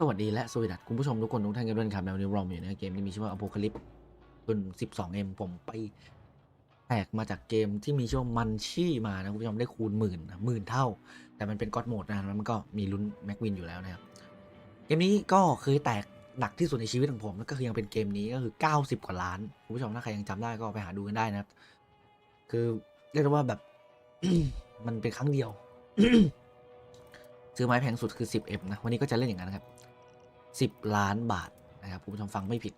สวัสดีและสวัสดีคุณผู้ชมทุกคนทุกท่านกันด้วยครับในวันนี้เราอยู่ในเกมที่มีชื่อว่า Apocalypse รุ่น 12M ผมไปแตกมาจากเกมที่มีชื่อว่ามันชี่มานะคุณผู้ชมได้คูณหมื่นหมื่นเท่า แต่มันเป็นก็อดโหมดนะแล้วมันก็มีลุ้นแม็กวินอยู่แล้วนะครับ เกมนี้ก็เคยแตกหนักที่สุดในชีวิตของผมแล้วก็คือยังเป็นเกมนี้ก็คือ 90 กว่าล้านคุณผู้ชมถ้าใครยังจำได้ก็ไปหาดูกันได้นะครับ คือเรียกได้ว่าแบบมันเป็นครั้งเดียวซื้อไม้แพงสุดคือ 10M นะวันนี้ก็จะเล่นอย่างนั้นนะครับ 10 ล้านบาทนะครับคุณผู้ชมฟังไม่ผิด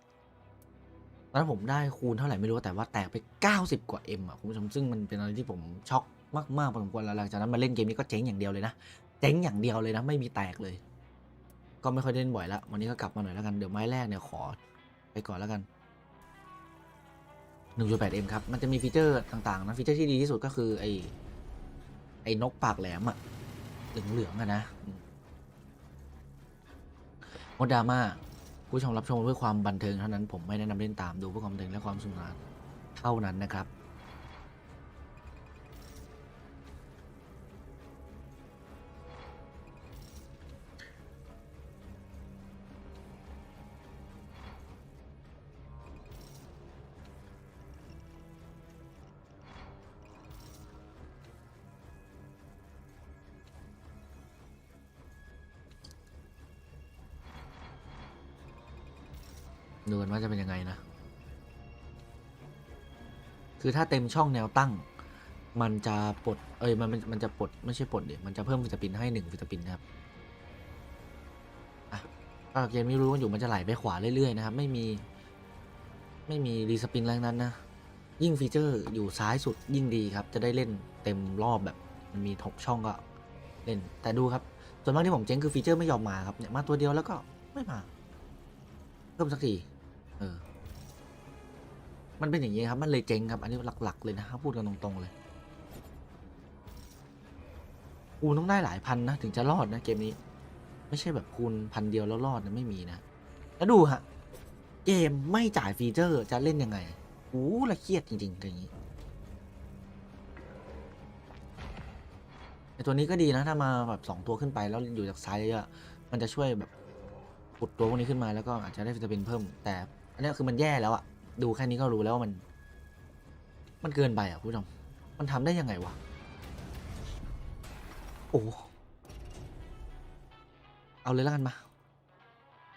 ตอนนั้นผมได้คูณเท่าไหร่ไม่รู้แต่ว่าแตกไป 90 กว่า M อะคุณผู้ชมซึ่งมันเป็นอะไรที่ผมช็อกมากๆพอสมควรแล้วหลังจากนั้นมาเล่นเกมนี้ก็เจ๊งอย่างเดียวเลยนะเจ๊งอย่างเดียวเลยนะไม่มีแตกเลย ก็ไม่ค่อยเล่นบ่อยละวันนี้ก็กลับมาหน่อยแล้วกันเดี๋ยวไม้แรกเนี่ยขอไปก่อนแล้วกัน 1.8M ครับ มันจะมีฟีเจอร์ต่างๆนะฟีเจอร์ที่ดีที่สุดก็คือไอ้ไอ้นกปากแหลมอะเหลืองๆอะนะ ดดราม่าผู้ชมรับชมเพื่อความบันเทิงเท่านั้นผมไม่แนะนำเล่นตามดูเพื่อความบันเทิงและความสนุกสนานเท่านั้นนะครับ ดูกันว่าจะเป็นยังไงนะ คือถ้าเต็มช่องแนวตั้ง มันจะปลด เอ้ยมันมันมันจะปลดไม่ใช่ปลดเดี๋ยวมันจะเพิ่มวิตามินให้หนึ่งวิตามินนะครับอะถ้าเกมไม่รู้กันอยู่มันจะไหลไปขวาเรื่อยๆนะครับ ไม่มี ไม่มีรีสปินแรงนั้นนะ ยิ่งฟีเจอร์อยู่ซ้ายสุดยิ่งดีครับ จะได้เล่นเต็มรอบแบบมันมีทกช่องก็เล่น แต่ดูครับ ส่วนมากที่ผมเจ๊งคือฟีเจอร์ไม่ยอมมาครับเนี่ยมาตัวเดียวแล้วก็ไม่มาเพิ่มสักที เออ มันเป็นอย่างนี้ครับ มันเลยเจ๊งครับ อันนี้หลัก ๆ เลยนะพูดกันตรงๆเลยคูณต้องได้หลายพันนะ ถึงจะรอดนะเกมนี้ ไม่ใช่แบบคูณพันเดียวแล้วรอดนะไม่มีนะแล้วดูฮะ เกมไม่จ่ายฟีเจอร์จะเล่นยังไงโอ้ละเครียดจริงๆอย่างนี้ไอตัวนี้ก็ดีนะถ้ามาแบบสองตัวขึ้นไปแล้วอยู่จากซ้ายเยอะมันจะช่วยแบบปุดตัวพวกนี้ขึ้นมาแล้วก็อาจจะได้วิตามินเพิ่ม แต่ นนี้คือมันแย่แล้วอะดูแค่นี้ก็รู้แล้วว่ามัน มันเกินไปอะคุณผู้ชมมันทำได้ยังไงวะ โอ้เอาเลยแล้วกันมา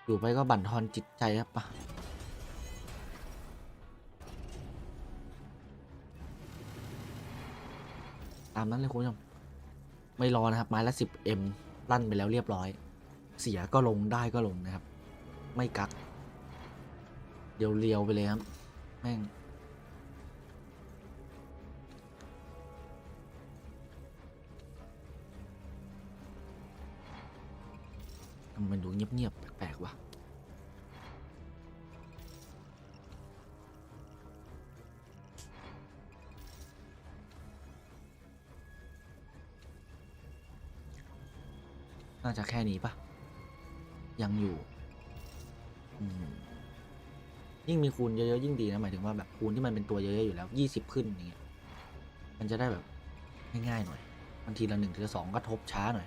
อยู่ไปก็บั่นทอนจิตใจครับปะตามนั้นเลยคุณผู้ชม ไม่รอนะครับ ไม้ละ 10M ลั่นไปแล้วเรียบร้อย เสียก็ลงได้ก็ลงนะครับ ไม่กัก เดียวเรียวๆไปเลยครับ แม่งทำไมมันดูเงียบๆแปลกๆวะน่าจะแค่นี้ปะยังอยู่ อืม ยิ่งมีคูณเยอะๆยิ่งดีนะหมายถึงว่าแบบคูณที่มันเป็นตัวเยอะๆอยู่แล้วยี่สิบขึ้นอย่างเงี้ยมันจะได้แบบง่ายๆหน่อยบางทีละหนึ่งทีละสองก็ทบช้าหน่อย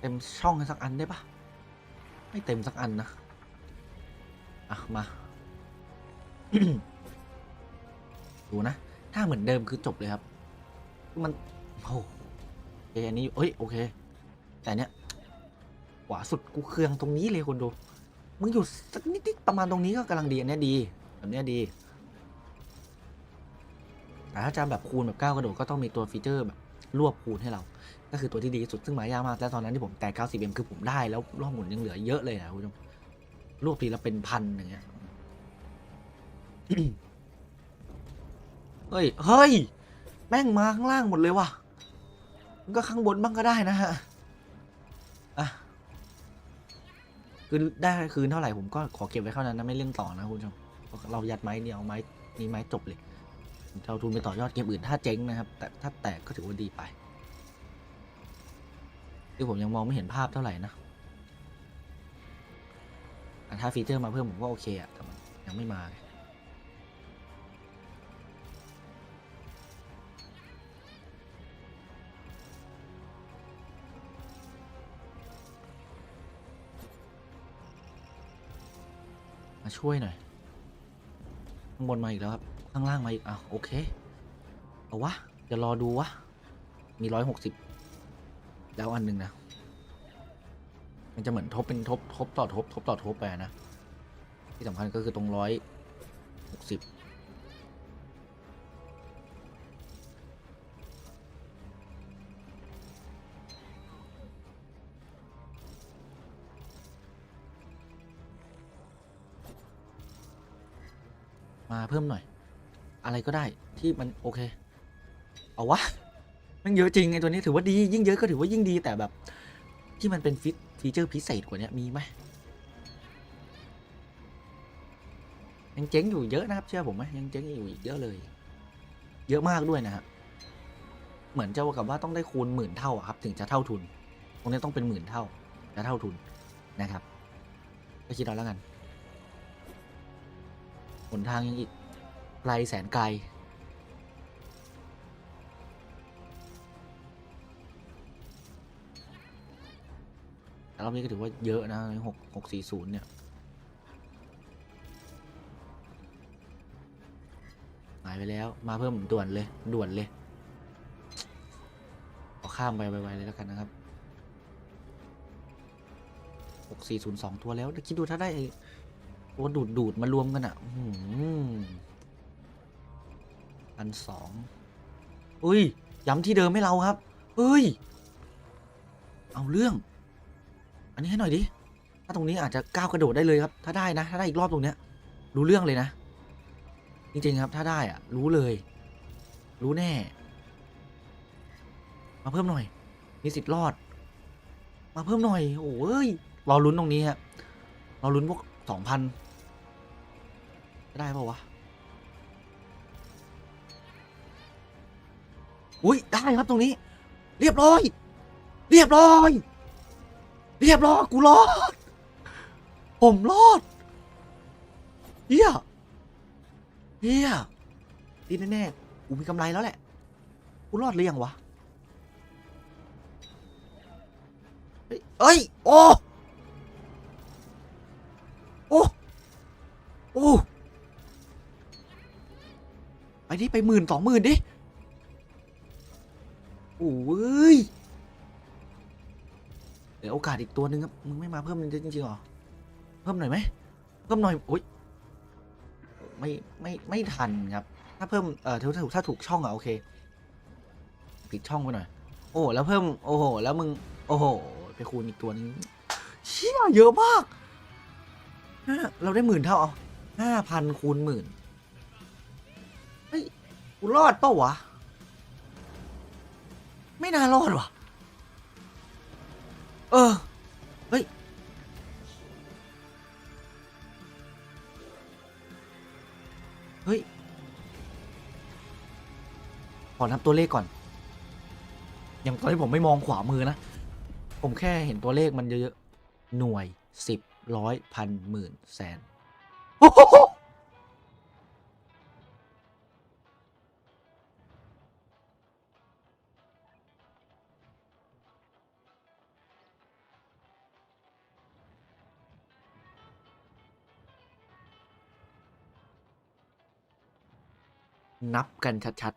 เต็มช่องสักอันได้ปะไม่เต็มสักอันนะอะมาดูนะ ถ้าเหมือนเดิมคือจบเลยครับ มันโอ้โอเคอันนี้เอ้ยโอเค แต่เนี้ยขวาสุดกูเครื่องตรงนี้เลยคนดู มึงอยู่สักนิดๆประมาณตรงนี้ก็กำลังดีอันเนี้ยดี แบบเนี้ยดีแต่ถ้าจะแบบคูณแบบก้าวกระโดดก็ต้องมีตัวฟีเจอร์แบบรวบคูณให้เรา ก็คือตัวที่ดีที่สุดซึ่งหมายยากมากแต่ตอนนั้นที่ผมแตก 90M คือผมได้แล้วรอบหมุนยังเหลือเยอะเลยนะคุณผู้ชมรวบทีละเป็นพันอย่างเงี้ยเฮ้ย เฮ้ย แม่งมาข้างล่างหมดเลยว่ะ มันก็ข้างบนบ้างก็ได้นะฮะ คือได้คืนเท่าไหร่ผมก็ขอเก็บไว้เท่านั้นนะไม่เล่นต่อนะคุณผู้ชมเรายัดไม้เดียวไม้นี้ไม้จบเลยเราทุนไปต่อยอดเกมอื่นถ้าเจ๊งนะครับ แต่ถ้าแตกก็ถือว่าดีไปคือผมยังมองไม่เห็นภาพเท่าไหร่นะถ้าฟีเจอร์มาเพิ่มผมก็โอเคอะแต่มันยังไม่มา ช่วยหน่อยข้างบนมาอีกแล้วครับ ข้างล่างมาอีกอะโอเค เอาวะจะรอดูวะ มีร้อยหกสิบแล้วอันหนึ่งนะ มันจะเหมือนทบเป็นทบทบต่อทบ ทบต่อทบไปนะ ที่สำคัญก็คือตรงร้อยหกสิบ มาเพิ่มหน่อย อะไรก็ได้ที่มันโอเค เอาวะมันเยอะจริงไอตัวนี้ถือว่าดียิ่งเยอะก็ถือว่ายิ่งดีแต่แบบ ที่มันเป็นฟิตฟีเจอร์พิเศษกว่านี้มีไหมยังเจ๊งอยู่เยอะนะครับ เชื่อผมไหมยังเจ๊งอยู่อีกเยอะเลย เยอะมากด้วยนะฮะเหมือนจะว่ากับว่าต้องได้คูณหมื่นเท่าอะครับ ถึงจะเท่าทุน ตรงนี้ต้องเป็นหมื่นเท่าจะเท่าทุนนะครับก็คิดเอาแล้วกัน นทางยังอีกไกลแสนไกล แต่รอบนี้ก็ถือว่าเยอะนะหกหกสี่ศูนย์เนี่ยหายไปแล้วมาเพิ่มด่วนเลยด่วนเลยขอข้ามไปไวๆเลยแล้วกันนะครับหกสี่ศูนย์สองตัวแล้ว คิดดูถ้าได้ไอ้ ตัวดูดดูดมารวมกันอะพันสองอุ้ย ย้ำที่เดิมให้เราครับเฮ้ย เอาเรื่อง อันนี้ให้หน่อยดิ ถ้าตรงนี้อาจจะก้าวกระโดดได้เลยครับ ถ้าได้นะ ถ้าได้อีกรอบตรงเนี้ย รู้เรื่องเลยนะ จริงๆครับ ถ้าได้อะรู้เลย รู้แน่ มาเพิ่มหน่อย มีสิทธิ์รอด มาเพิ่มหน่อย โอ้ย รอลุ้นตรงนี้ฮะรอลุ้นพวกสองพัน ได้ปล่าวะ อุ้ยได้ครับตรงนี้ เรียบร้อย เรียบร้อย เรียบร้อยกูรอด ผมรอดเฮียเฮียดีแน่ๆกูมีกำไรแล้วแหละกูรอดหรือยังวะ เฮ้ยเอ้ยโอ้ ไปดิไปหมื่นสองหมื่นดิโอ้ยเดี๋ยวโอกาสอีกตัวหนึ่งครับ มึงไม่มาเพิ่มจริงๆเหรอ เพิ่มหน่อยไหม เพิ่มหน่อยโอ๊ยไม่ไม่ไม่ทันครับ ถ้าเพิ่มเอ่อถ้าถูกถ้าถูกช่องอะโอเคผิดช่องไปหน่อย โอ้แล้วเพิ่มโอ้โหแล้วมึงโอ้โหไปคูณอีกตัวนึงเชี่ยเยอะมากเราได้หมื่นเท่าเอาห้าพันคูณหมื่น ฮ้ย กูรอดเปล่าวะ ไม่น่ารอดวะเออ เฮ้ย เฮ้ย ขอนับตัวเลขก่อน อย่างตอนที่ผมไม่มองขวามือนะ ผมแค่เห็นตัวเลขมันเยอะๆ หน่วยสิบร้อยพันหมื่นแสน โอ้โห นับกันชัด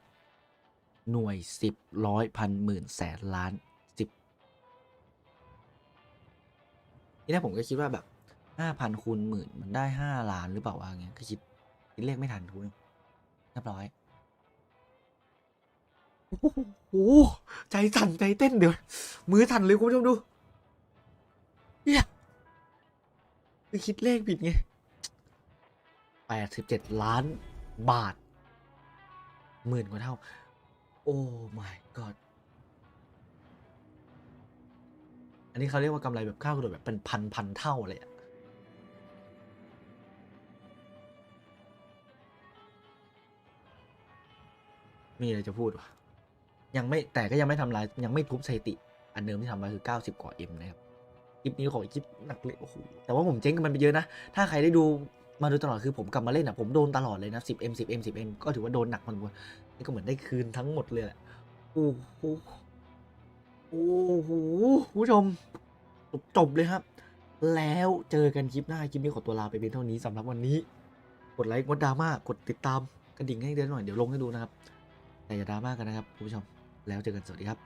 ๆ หน่วยสิบร้อยพันหมื่นแสนล้านสิบทีแรกผมก็คิดว่าแบบห้าพันคูณหมื่นมันได้ห้าล้านหรือเปล่าวะเงี้ยก็คิดคิดเลขไม่ทันทุนเรียบร้อยโอ้โหใจสั่นใจเต้นเดี๋ยว มือสั่นเลยคุณผู้ชมดูเฮียไปคิดเลขผิดไงแปดสิบเจ็ดล้านบาท หมื่นกว่าเท่า โอ้ my god อันนี้เขาเรียกว่ากำไรแบบข้าวกระโดดแบบเป็นพันพันเท่าเลยอะมีอะไรจะพูดวะยังไม่แต่ก็ยังไม่ทำลายยังไม่ทุบสถิติ อันเดิมที่ทำไว้คือ 90 กว่า M นะครับคลิปนี้ขอคลิปหนักเลยโอ้โหแต่ว่าผมเจ๊งกับมันไปเยอะนะ ถ้าใครได้ดู มาโดยตลอดคือผมกลับมาเล่นอะผมโดนตลอดเลยนะ 10M 10M 10M ก็ถือว่าโดนหนักมันกว่านี่ก็เหมือนได้คืนทั้งหมดเลยแหละโอ้โหโอ้โหผู้ชมจบจบเลยครับ แล้วเจอกันคลิปหน้าคลิปนี้ขอตัวลาไปเพียงเท่านี้สำหรับวันนี้ กดไลค์กดดราม่ากดติดตามกระดิ่งให้เดือนหน่อยเดี๋ยวลงให้ดูนะครับแต่อย่าดราม่ากันนะครับคุณผู้ชม แล้วเจอกันสวัสดีครับ